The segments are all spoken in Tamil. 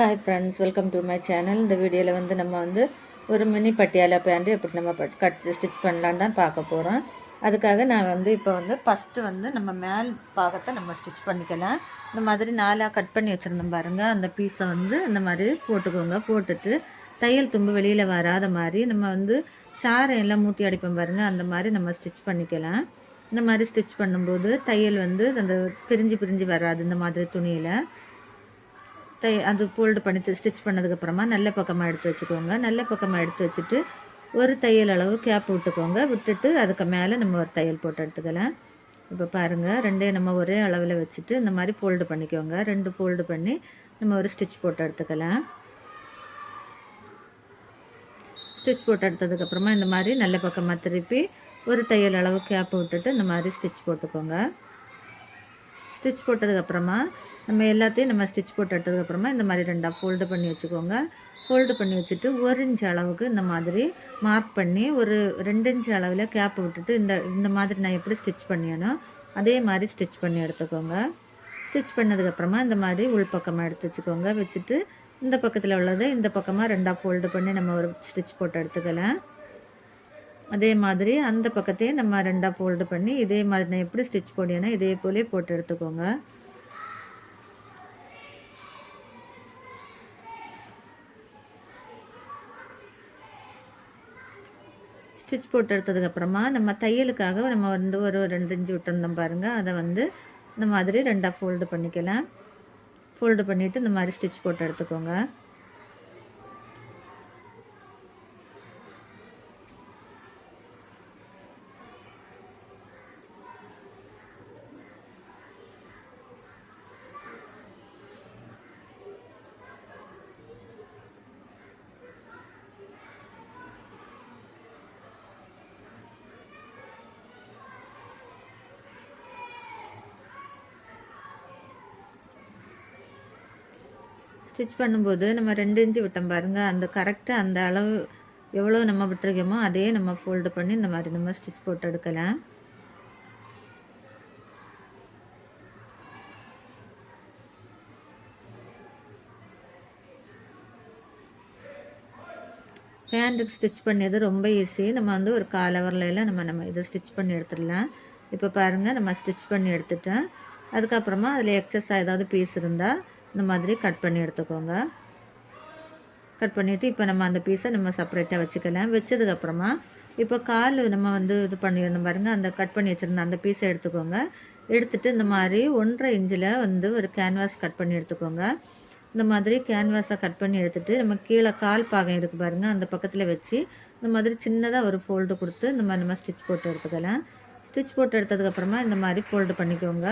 Hi friends welcome to my channel இந்த வீடியோவில் வந்து நம்ம வந்து ஒரு மினி பட்டியாலா பேண்ட்டு எப்படி நம்ம பட் கட் ஸ்டிச் பண்ணலான்னு தான் பார்க்க போகிறோம் அதுக்காக நான் வந்து இப்போ வந்து ஃபஸ்ட்டு வந்து நம்ம மேல் பாகத்தை நம்ம ஸ்டிச் பண்ணிக்கலாம். இந்த மாதிரி நாலாக கட் பண்ணி வச்சுருந்தோம் பாருங்கள் அந்த பீஸை வந்து இந்த மாதிரி போட்டுக்கோங்க. போட்டுட்டு தையல் தும்பு வெளியில் வராத மாதிரி நம்ம வந்து சாரையெல்லாம் மூட்டி அடிப்போம் பாருங்கள் அந்த மாதிரி நம்ம ஸ்டிச் பண்ணிக்கலாம். இந்த மாதிரி ஸ்டிச் பண்ணும்போது தையல் வந்து அந்த பிரிஞ்சு பிரிஞ்சு வராது. இந்த மாதிரி துணியில். தை அது ஃபோல்டு பண்ணி ஸ்டிச் பண்ணதுக்கப்புறமா நல்ல பக்கமாக எடுத்து வச்சுக்கோங்க. நல்ல பக்கமாக எடுத்து வச்சுட்டு ஒரு தையல் அளவு கேப் விட்டுக்கோங்க. விட்டுட்டு அதுக்கு மேலே நம்ம ஒரு தையல் போட்டு எடுத்துக்கலாம். இப்போ பாருங்கள் ரெண்டே நம்ம ஒரே அளவில் வச்சுட்டு இந்த மாதிரி ஃபோல்டு பண்ணிக்கோங்க. ரெண்டு ஃபோல்டு பண்ணி நம்ம ஒரு ஸ்டிச் போட்டு எடுத்துக்கலாம். ஸ்டிச் போட்டு எடுத்ததுக்கப்புறமா இந்த மாதிரி நல்ல பக்கமாக திருப்பி ஒரு தையல் அளவு கேப் விட்டுட்டு இந்த மாதிரி ஸ்டிச் போட்டுக்கோங்க. ஸ்டிச் போட்டதுக்கப்புறமா நம்ம எல்லாத்தையும் நம்ம ஸ்டிச் போட்டு எடுத்ததுக்கப்புறமா இந்த மாதிரி ரெண்டாக ஃபோல்டு பண்ணி வச்சுக்கோங்க. ஃபோல்டு பண்ணி வச்சுட்டு ஒரு இன்ச் அளவுக்கு இந்த மாதிரி மார்க் பண்ணி ஒரு ரெண்டு இன்ச் அளவில் கேப் விட்டுட்டு இந்த இந்த மாதிரி நான் எப்படி ஸ்டிச் பண்ணியனோ அதே மாதிரி ஸ்டிச் பண்ணி எடுத்துக்கோங்க. ஸ்டிச் பண்ணதுக்கப்புறமா இந்த மாதிரி உள் பக்கமாக எடுத்து வச்சுக்கோங்க. வச்சுட்டு இந்த பக்கத்தில் உள்ளதை இந்த பக்கமாக ரெண்டாக ஃபோல்டு பண்ணி நம்ம ஒரு ஸ்டிச் போட்டு எடுத்துக்கலாம். அதே மாதிரி அந்த பக்கத்தையும் நம்ம ரெண்டாக ஃபோல்டு பண்ணி இதே மாதிரி நான் எப்படி ஸ்டிச் போடியேன்னா இதே போலே போட்டு எடுத்துக்கோங்க. ஸ்டிச் போட்டு எடுத்ததுக்கப்புறமா நம்ம தையலுக்காக நம்ம வந்து ஒரு ரெண்டு இன்ச்சு விட்டுருந்தோம் பாருங்கள் அதை வந்து இந்த மாதிரி ரெண்டாக ஃபோல்டு பண்ணிக்கலாம். ஃபோல்டு பண்ணிவிட்டு இந்த மாதிரி ஸ்டிச் போட்டு எடுத்துக்கோங்க. ஸ்டிச் பண்ணும்போது நம்ம ரெண்டு இன்ச்சு விட்டோம் பாருங்கள் அந்த கரெக்டாக அந்த அளவு எவ்வளோ நம்ம விட்டுருக்கோமோ அதே நம்ம ஃபோல்டு பண்ணி இந்த மாதிரி நம்ம ஸ்டிச் போட்டு எடுக்கலாம். ஹேண்டுக்கு ஸ்டிச் பண்ணியது ரொம்ப ஈஸி நம்ம வந்து ஒரு கால் ஹவர்லாம் நம்ம நம்ம இதை ஸ்டிச் பண்ணி எடுத்துடலாம். இப்போ பாருங்கள் நம்ம ஸ்டிச் பண்ணி எடுத்துட்டேன். அதுக்கப்புறமா அதில் எக்ஸஸ் ஏதாவது பீஸ் இருந்தால் இந்த மாதிரி கட் பண்ணி எடுத்துக்கோங்க. கட் பண்ணிவிட்டு இப்போ நம்ம அந்த பீஸை நம்ம செப்பரேட்டாக வச்சுக்கலாம். வச்சதுக்கப்புறமா இப்போ கால் நம்ம வந்து இது பண்ணிடணும் பாருங்கள் அந்த கட் பண்ணி வச்சுருந்த அந்த பீஸை எடுத்துக்கோங்க. எடுத்துகிட்டு இந்த மாதிரி ஒன்றரை இன்ச்சில் வந்து ஒரு கேன்வாஸ் கட் பண்ணி எடுத்துக்கோங்க. இந்த மாதிரி கேன்வாஸை கட் பண்ணி எடுத்துகிட்டு நம்ம கீழே கால் பாகம் இருக்குது பாருங்கள் அந்த பக்கத்தில் வச்சு இந்த மாதிரி சின்னதாக ஒரு ஃபோல்டு கொடுத்து இந்த மாதிரி நம்ம ஸ்டிச் போட்டு எடுத்துக்கலாம். ஸ்டிச் போட்டு எடுத்ததுக்கப்புறமா இந்த மாதிரி ஃபோல்டு பண்ணிக்கோங்க.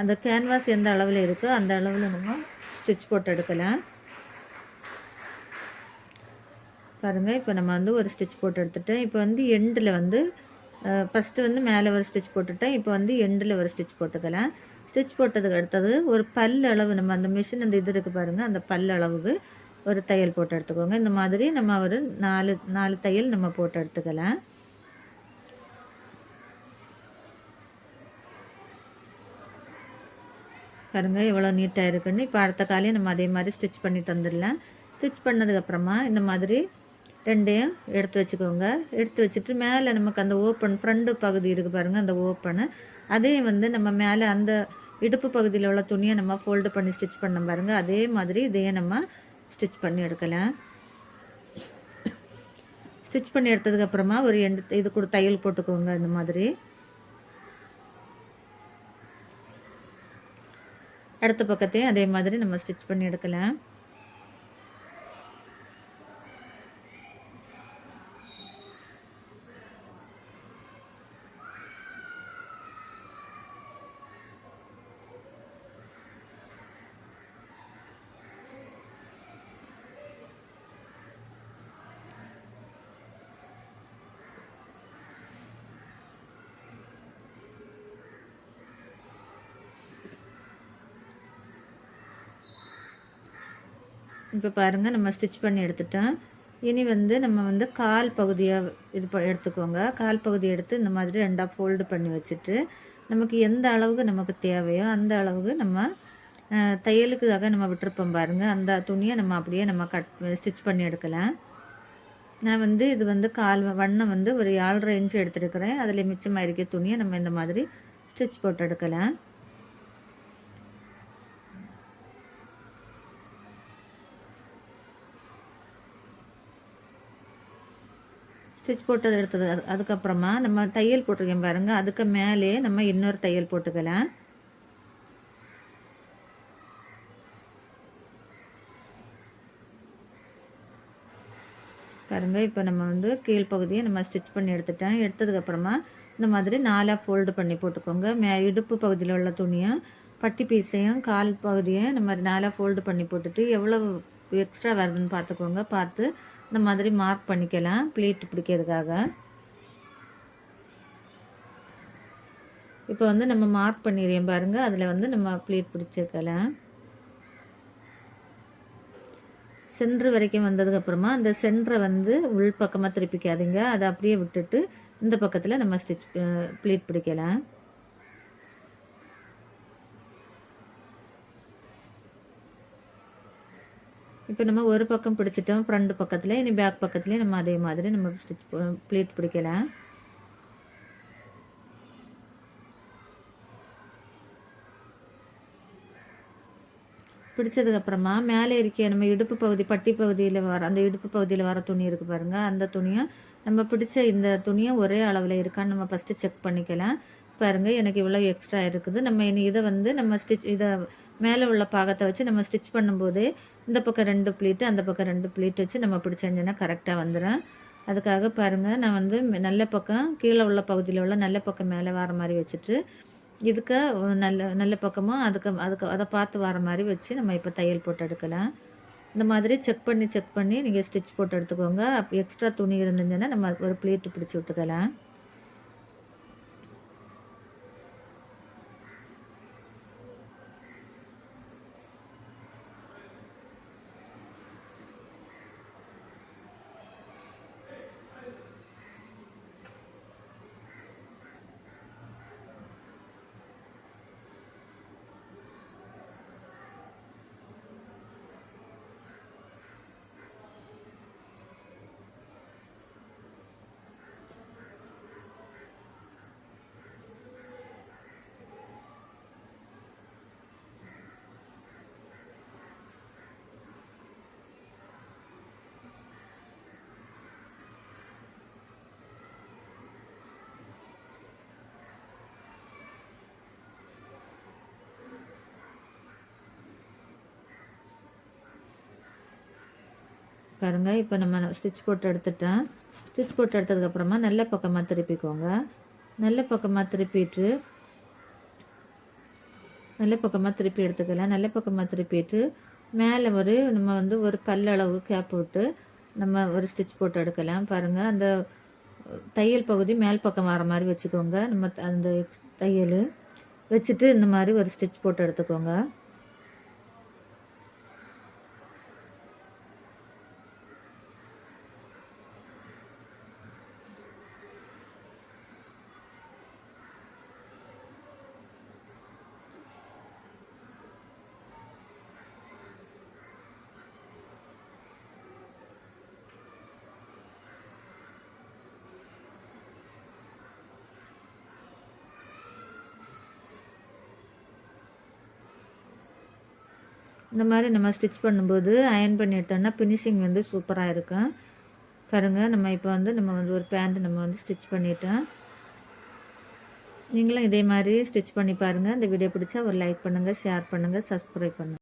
அந்த கேன்வாஸ் எந்த அளவில் இருக்கோ அந்த அளவில் நம்ம ஸ்டிச் போட்டு எடுக்கலாம். பாருங்கள் இப்போ நம்ம வந்து ஒரு ஸ்டிச் போட்டு எடுத்துட்டேன் இப்போ வந்து எண்டில் வந்து ஃபஸ்ட்டு வந்து மேலே ஒரு ஸ்டிச் போட்டுட்டேன் இப்போ வந்து எண்டில் ஒரு ஸ்டிச் போட்டுக்கலாம். ஸ்டிச் போட்டதுக்கு அடுத்தது ஒரு பல் அளவு நம்ம அந்த மிஷின் அந்த இது இருக்குது பாருங்கள் அந்த பல் அளவுக்கு ஒரு தையல் போட்டு எடுத்துக்கோங்க. இந்த மாதிரி நம்ம ஒரு நாலு நாலு தையல் நம்ம போட்டு எடுத்துக்கலாம். பாருங்கள் எவ்வளோ நீட்டாக இருக்குன்னு. இப்போ அடுத்த காலையும் நம்ம அதே மாதிரி ஸ்டிச் பண்ணிட்டு வந்துடலாம். ஸ்டிச் பண்ணதுக்கப்புறமா இந்த மாதிரி ரெண்டையும் எடுத்து வச்சுக்கோங்க. எடுத்து வச்சுட்டு மேலே நமக்கு அந்த ஓப்பன் ஃப்ரண்ட்டு பகுதி இருக்குது பாருங்கள் அந்த ஓப்பனு அதையும் வந்து நம்ம மேலே அந்த இடுப்பு பகுதியில் உள்ள துணியை நம்ம ஃபோல்டு பண்ணி ஸ்டிச் பண்ண பாருங்கள் அதே மாதிரி இதையே நம்ம ஸ்டிச் பண்ணி எடுக்கலாம். ஸ்டிச் பண்ணி எடுத்ததுக்கப்புறமா ஒரு எண்டு இது கூட தையல் போட்டுக்கோங்க இந்த மாதிரி. அடுத்த பக்கத்தையும் அதே மாதிரி நம்ம ஸ்டிச் பண்ணி எடுக்கலாம். இப்போ பாருங்கள் நம்ம ஸ்டிச் பண்ணி எடுத்துட்டோம் இனி வந்து நம்ம வந்து கால் பகுதியாக இது ப எடுத்துக்கோங்க. கால் பகுதி எடுத்து இந்த மாதிரி ரெண்டாக ஃபோல்டு பண்ணி வச்சுட்டு நமக்கு எந்த அளவுக்கு நமக்கு தேவையோ அந்த அளவுக்கு நம்ம தையலுக்காக நம்ம விட்டுருப்போம் பாருங்கள் அந்த துணியை நம்ம அப்படியே நம்ம கட் ஸ்டிச் பண்ணி எடுக்கலாம். நான் வந்து இது வந்து கால் வண்ணம் வந்து ஒரு ஏழரை இன்ச்சு எடுத்துருக்கிறேன். அதில் மிச்சமாக இருக்க துணியை நம்ம இந்த மாதிரி ஸ்டிச் போட்டு எடுக்கலாம். ஸ்டிச் போட்டது எடுத்தது. அது அதுக்கப்புறமா நம்ம தையல் போட்டிருக்கேன் பாருங்கள் அதுக்கு மேலே நம்ம இன்னொரு தையல் போட்டுக்கலாம். பாருங்கள் இப்போ நம்ம வந்து கீழ்ப்பகுதியை நம்ம ஸ்டிச் பண்ணி எடுத்துட்டேன். எடுத்ததுக்கப்புறமா இந்த மாதிரி நாலாக ஃபோல்டு பண்ணி போட்டுக்கோங்க. மே இடுப்பு பகுதியில் உள்ள துணியை பட்டி பீஸையும் கால் பகுதியும் இந்த மாதிரி நாலாக ஃபோல்டு பண்ணி போட்டுட்டு எவ்வளோ எக்ஸ்ட்ரா வருதுன்னு பார்த்துக்கோங்க. பார்த்து இந்த மாதிரி மார்க் பண்ணிக்கலாம் ப்ளீட் பிடிக்கிறதுக்காக. இப்போ வந்து நம்ம மார்க் பண்ணிடுறேன் பாருங்கள் அதில் வந்து நம்ம ப்ளீட் பிடிச்சிருக்கலாம். சென்ட்ரு வரைக்கும் வந்ததுக்கப்புறமா அந்த சென்டரை வந்து உள் பக்கமாக திருப்பிக்காதீங்க அதை அப்படியே விட்டுட்டு இந்த பக்கத்தில் நம்ம ஸ்டிச் ப்ளீட் பிடிக்கலாம். இப்போ நம்ம ஒரு பக்கம் பிடிச்சிட்டோம் ஃப்ரண்ட் பக்கத்தில் இனி பேக் பக்கத்துலேயே நம்ம அதே மாதிரி நம்ம ஸ்டிச் ப்ளீட் பிடிக்கலாம். பிடிச்சதுக்கப்புறமா மேலே இருக்க நம்ம இடுப்பு பகுதி பட்டி பகுதியில் வர அந்த இடுப்பு பகுதியில் வர துணி இருக்குது பாருங்கள் அந்த துணியை நம்ம பிடிச்ச இந்த துணியும் ஒரே அளவில் இருக்கான்னு நம்ம ஃபஸ்ட்டு செக் பண்ணிக்கலாம். பாருங்கள் எனக்கு இவ்வளோ எக்ஸ்ட்ரா இருக்குது. நம்ம இனி இதை வந்து நம்ம ஸ்டிச் இதை மேலே உள்ள பாகத்தை வச்சு நம்ம ஸ்டிச் பண்ணும்போது இந்த பக்கம் ரெண்டு ப்ளீட்டு அந்த பக்கம் ரெண்டு ப்ளீட் வச்சு நம்ம பிடிச்சிருந்தோன்னா கரெக்டாக வந்துடும் அதுக்காக பாருங்கள் நான் வந்து நல்ல பக்கம் கீழே உள்ள பகுதியில் உள்ள நல்ல பக்கம் மேலே வர மாதிரி வச்சுட்டு இதுக்கு நல்ல நல்ல பக்கமும் அதுக்கு அதுக்கு அதை பார்த்து வர மாதிரி வச்சு நம்ம இப்போ தையல் போட்டு எடுக்கலாம். இந்த மாதிரி செக் பண்ணி செக் பண்ணி நீங்கள் ஸ்டிச் போட்டு எடுத்துக்கோங்க. எக்ஸ்ட்ரா துணி இருந்துச்சுன்னா நம்ம ஒரு பிளேட்டு பிடிச்சி விட்டுக்கலாம். பாருங்கள் இப்போ நம்ம ஸ்டிச் போட்டு எடுத்துட்டேன். ஸ்டிச் போட்டு எடுத்ததுக்கப்புறமா நல்ல பக்கமாக திருப்பிக்கோங்க. நல்ல பக்கமாக திருப்பிட்டு நல்ல பக்கமாக திருப்பி எடுத்துக்கலாம் நல்ல பக்கமாக திருப்பிட்டு மேலே ஒரு நம்ம வந்து ஒரு பல்லளவு கேப் விட்டு நம்ம ஒரு ஸ்டிச் போட்டு எடுக்கலாம். பாருங்கள் அந்த தையல் பகுதி மேல் பக்கம் வர மாதிரி வச்சுக்கோங்க. நம்ம அந்த தையல் வச்சுட்டு இந்த மாதிரி ஒரு ஸ்டிச் போட்டு எடுத்துக்கோங்க. இந்த மாதிரி நம்ம ஸ்டிச் பண்ணும்போது அயன் பண்ணி எடுத்தோம்னா ஃபினிஷிங் வந்து சூப்பராக இருக்கும். பாருங்கள் நம்ம இப்போ வந்து நம்ம வந்து ஒரு பேண்ட் நம்ம வந்து ஸ்டிச் பண்ணிட்டோம். நீங்களும் இதே மாதிரி ஸ்டிச் பண்ணி பாருங்கள் இந்த வீடியோ பிடிச்சா ஒரு லைக் பண்ணுங்கள் ஷேர் பண்ணுங்கள் சப்ஸ்கிரைப் பண்ணுங்கள்